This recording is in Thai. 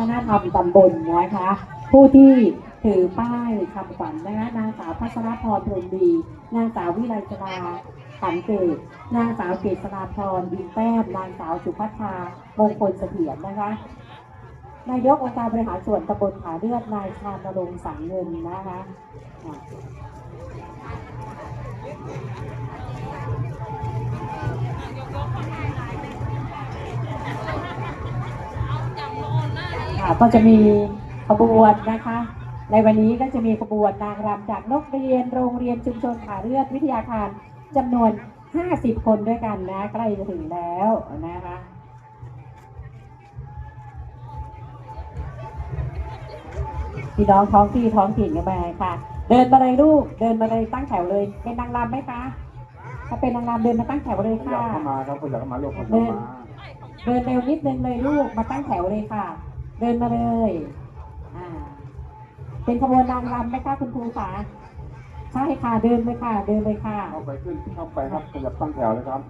ฒนธรรมตำบลนะคะ ผู้ที่ถือป้ายคำขวัญนะคะนางสาวพัชรพรพรมดี นางสาววิไลจราขันเกตนางสาวเกษราพรดินแต้มนางสาวสุภัทรามงคลเสถียรนะคะนายกองค์การบริหารส่วนตำบลผาเลือดนายชาญนรงสังเงินนะคะ ค่ะ ก็จะมีขบวนนะคะ ในวันนี้ก็จะมีขบวนนางรำจากนกเรียนโรงเรียนชุมชนขาเลือดวิทยาคารจำนวน 50 คนด้วยกันนะใกล้จะถึงแล้วนะคะพี่น้องท้องที่ท้องถิ่นกันไปค่ะ เดินมาเลยลูกเดินมาเลยตั้งแถวเลย เป็นนางรำไหมคะ ถ้าเป็นนางรำเดินมาตั้งแถวเลยขยับค่ะ เข้ามาครับขยับเข้ามาลูกขยับเดิเข้านมาเดินเร็วนิดนึงเลยลูกมาตั้งแถวเลยค่ะ เดินมาเลยอ่าเป็นขบวนนางรำไหมคะคุณครูคะใช่ค่ะเดินเลยค่ะ เดินเลยค่ะ เข้าไปขึ้นเข้าไปครับขยับตั้งแถวเลยครับ